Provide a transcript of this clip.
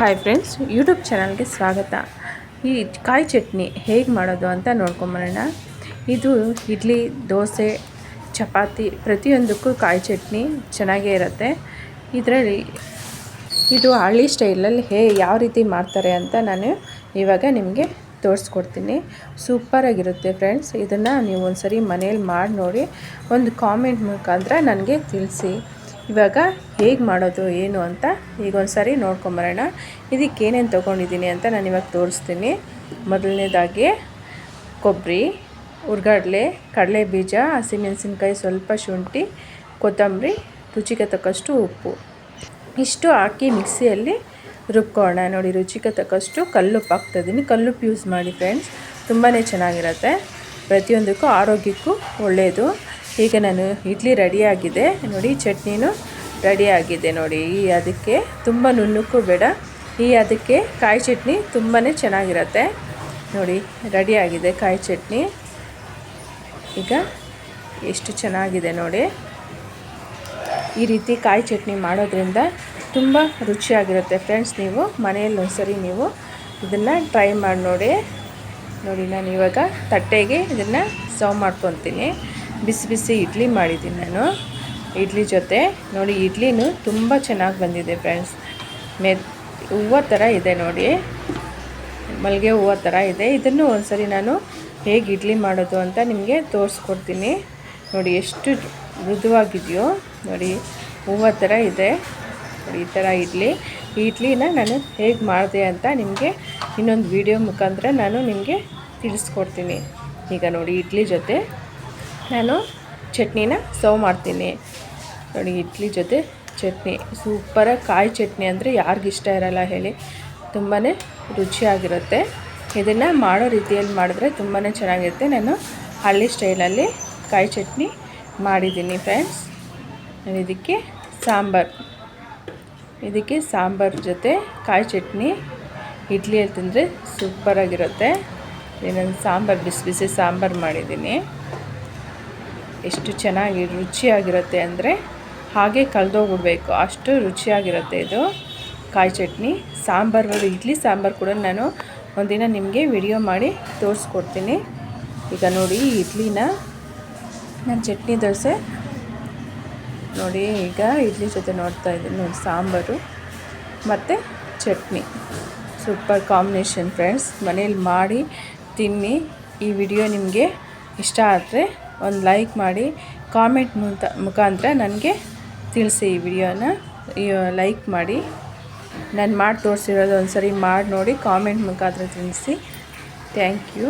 Hi friends YouTube ಚಾನಲ್ಗೆ ಸ್ವಾಗತ. ಈ ಕಾಯಿ ಚಟ್ನಿ ಹೇಗೆ ಮಾಡೋದು ಅಂತ ನೋಡ್ಕೊಂಬರೋಣ. ಇದು ಇಡ್ಲಿ, ದೋಸೆ, ಚಪಾತಿ ಪ್ರತಿಯೊಂದಕ್ಕೂ ಕಾಯಿ ಚಟ್ನಿ ಚೆನ್ನಾಗೇ ಇರುತ್ತೆ. ಇದರಲ್ಲಿ ಇದು ಹಳ್ಳಿ ಸ್ಟೈಲಲ್ಲಿ ಹೇ ಯಾವ ರೀತಿ ಮಾಡ್ತಾರೆ ಅಂತ ನಾನು ಇವಾಗ ನಿಮಗೆ ತೋರಿಸ್ಕೊಡ್ತೀನಿ. ಸೂಪರಾಗಿರುತ್ತೆ ಫ್ರೆಂಡ್ಸ್ ಇದನ್ನು ನೀವು ಒಂದು ಸರಿ ಮನೇಲಿ ಮಾಡಿ ನೋಡಿ, ಒಂದು ಕಾಮೆಂಟ್ ಮುಖಾಂತರ ನನಗೆ ತಿಳಿಸಿ. ಇವಾಗ ಹೇಗೆ ಮಾಡೋದು, ಏನು ಅಂತ ಈಗ ಒಂದು ಸಾರಿ ನೋಡ್ಕೊಂಬರೋಣ. ಇದಕ್ಕೆ ಏನೇನು ತೊಗೊಂಡಿದ್ದೀನಿ ಅಂತ ನಾನು ಇವಾಗ ತೋರಿಸ್ತೀನಿ. ಮೊದಲನೇದಾಗಿ ಕೊಬ್ಬರಿ ಉರ್ಗಡ್ಲೆ ಕಡಲೆ ಬೀಜ ಹಸಿಮೆಣಸಿನ್ಕಾಯಿ, ಸ್ವಲ್ಪ ಶುಂಠಿ, ಕೊತ್ತಂಬರಿ, ರುಚಿಗೆ ತಕ್ಕಷ್ಟು ಉಪ್ಪು. ಇಷ್ಟು ಹಾಕಿ ಮಿಕ್ಸಿಯಲ್ಲಿ ರುಬ್ಕೋಣ ನೋಡಿ, ರುಚಿಗೆ ತಕ್ಕಷ್ಟು ಕಲ್ಲುಪ್ಪು ಹಾಕ್ತಾಯಿದ್ದೀನಿ ಕಲ್ಲುಪ್ಪು ಯೂಸ್ ಮಾಡಿ ಫ್ರೆಂಡ್ಸ್ ತುಂಬಾ ಚೆನ್ನಾಗಿರುತ್ತೆ. ಪ್ರತಿಯೊಂದಕ್ಕೂ ಆರೋಗ್ಯಕ್ಕೂ ಒಳ್ಳೆಯದು ಈಗ ನಾನು ಇಡ್ಲಿ ರೆಡಿಯಾಗಿದೆ. ನೋಡಿ, ಚಟ್ನಿನೂ ರೆಡಿಯಾಗಿದೆ ನೋಡಿ. ಈ ಅದಕ್ಕೆ ತುಂಬ ನುಣ್ಣಕ್ಕೂ ಬೇಡ. ಈ ಅದಕ್ಕೆ ಕಾಯಿ ಚಟ್ನಿ ತುಂಬಾ ಚೆನ್ನಾಗಿರುತ್ತೆ. ನೋಡಿ, ರೆಡಿಯಾಗಿದೆ ಕಾಯಿ ಚಟ್ನಿ. ಈಗ ಎಷ್ಟು ಚೆನ್ನಾಗಿದೆ ನೋಡಿ. ಈ ರೀತಿ ಕಾಯಿ ಚಟ್ನಿ ಮಾಡೋದ್ರಿಂದ ತುಂಬ ರುಚಿಯಾಗಿರುತ್ತೆ ಫ್ರೆಂಡ್ಸ್ ನೀವು. ಮನೆಯಲ್ಲಿ ಒಂದ್ಸರಿ ನೀವು ಇದನ್ನು ಟ್ರೈ ಮಾಡಿ ನೋಡಿ. ನೋಡಿ, ನಾನು ಇವಾಗ ತಟ್ಟೆಗೆ ಇದನ್ನು ಸರ್ವ್ ಮಾಡ್ಕೊತೀನಿ. ಬಿಸಿ ಬಿಸಿ ಇಡ್ಲಿ ಮಾಡಿದ್ದೀನಿ ನಾನು. ಇಡ್ಲಿ ಜೊತೆ. ನೋಡಿ, ಇಡ್ಲಿನೂ ತುಂಬ ಚೆನ್ನಾಗಿ ಬಂದಿದೆ ಫ್ರೆಂಡ್ಸ್. ಮೆ, ಹೂವು ಥರ ಇದೆ ನೋಡಿ. ಮಲ್ಲಿಗೆ ಹೂವು ಥರ ಇದೆ. ಇದನ್ನು ಒಂದ್ಸರಿ ನಾನು ಹೇಗೆ ಇಡ್ಲಿ ಮಾಡೋದು ಅಂತ ನಿಮಗೆ ತೋರಿಸ್ಕೊಡ್ತೀನಿ. ನೋಡಿ, ಎಷ್ಟು ಮೃದುವಾಗಿದೆಯೋ. ನೋಡಿ, ಹೂವು ಥರ ಇದೆ. ನೋಡಿ, ಈ ಥರ ಇಡ್ಲಿ. ಈ ಇಡ್ಲಿನ ನಾನು ಹೇಗೆ ಮಾಡಿದೆ ಅಂತ ನಿಮಗೆ ಇನ್ನೊಂದು ವಿಡಿಯೋ ಮುಖಾಂತರ ನಾನು ನಿಮಗೆ ತಿಳಿಸ್ಕೊಡ್ತೀನಿ. ಈಗ ನೋಡಿ, ಇಡ್ಲಿ ಜೊತೆ ನಾನು ಚಟ್ನಿನ ಸರ್ವ್ ಮಾಡ್ತೀನಿ. ನೋಡಿ, ಇಡ್ಲಿ ಜೊತೆ ಚಟ್ನಿ. ಸೂಪರಾಗಿ ಕಾಯಿ ಚಟ್ನಿ ಅಂದರೆ ಯಾರಿಗಿಷ್ಟ ಇರಲ್ಲ ಹೇಳಿ. ತುಂಬಾ ರುಚಿಯಾಗಿರುತ್ತೆ. ಇದನ್ನು ಮಾಡೋ ರೀತಿಯಲ್ಲಿ ಮಾಡಿದ್ರೆ ತುಂಬಾ ಚೆನ್ನಾಗಿರುತ್ತೆ. ನಾನು ಹಳ್ಳಿ ಸ್ಟೈಲಲ್ಲಿ ಕಾಯಿ ಚಟ್ನಿ ಮಾಡಿದ್ದೀನಿ ಫ್ರೆಂಡ್ಸ್. ನಾನು ಇದಕ್ಕೆ ಸಾಂಬಾರು. ಇದಕ್ಕೆ ಸಾಂಬಾರು ಜೊತೆ ಕಾಯಿ ಚಟ್ನಿ. ಇಡ್ಲಿಯಲ್ಲಿ ತಿಂದರೆ ಸೂಪರಾಗಿರುತ್ತೆ. ನಾನು ಸಾಂಬಾರು, ಬಿಸಿ ಬಿಸಿ ಸಾಂಬಾರು ಮಾಡಿದ್ದೀನಿ. ಎಷ್ಟು ಚೆನ್ನಾಗಿ ರುಚಿಯಾಗಿರುತ್ತೆ ಅಂದರೆ ಹಾಗೆ ಕಳೆದೋಗ್ಬಿಡ್ಬೇಕು. ಅಷ್ಟು ರುಚಿಯಾಗಿರುತ್ತೆ ಇದು ಕಾಯಿ ಚಟ್ನಿ. ಸಾಂಬಾರು ಇಡ್ಲಿ ಸಾಂಬಾರು ಕೂಡ ನಾನು ಒಂದಿನ ನಿಮಗೆ ವಿಡಿಯೋ ಮಾಡಿ ತೋರಿಸ್ಕೊಡ್ತೀನಿ. ಈಗ ನೋಡಿ ಇಡ್ಲಿನ, ನಾನು ಚಟ್ನಿ ದೋಸೆ. ನೋಡಿ, ಈಗ ಇಡ್ಲಿ ಜೊತೆ ನೋಡ್ತಾ ಇದ್ದೀನಿ ನೋಡಿ, ಸಾಂಬಾರು ಮತ್ತು ಚಟ್ನಿ. Super combination friends. ಮನೇಲಿ ಮಾಡಿ, ತಿನ್ನಿ. ಈ ವಿಡಿಯೋ ನಿಮಗೆ ಇಷ್ಟ ಆದರೆ ಒಂದು ಲೈಕ್ ಮಾಡಿ, ಕಾಮೆಂಟ್ ಮುಂತ ಮುಖಾಂತರ ನನಗೆ ತಿಳಿಸಿ ಈ ವಿಡಿಯೋನ ಲೈಕ್ ಮಾಡಿ. ನಾನು ಮಾಡಿ ತೋರಿಸಿರೋದು ಒಂದು ಸರಿ ಮಾಡಿ ನೋಡಿ, ಕಾಮೆಂಟ್ ಮುಖಾಂತರ ತಿಳಿಸಿ. Thank you.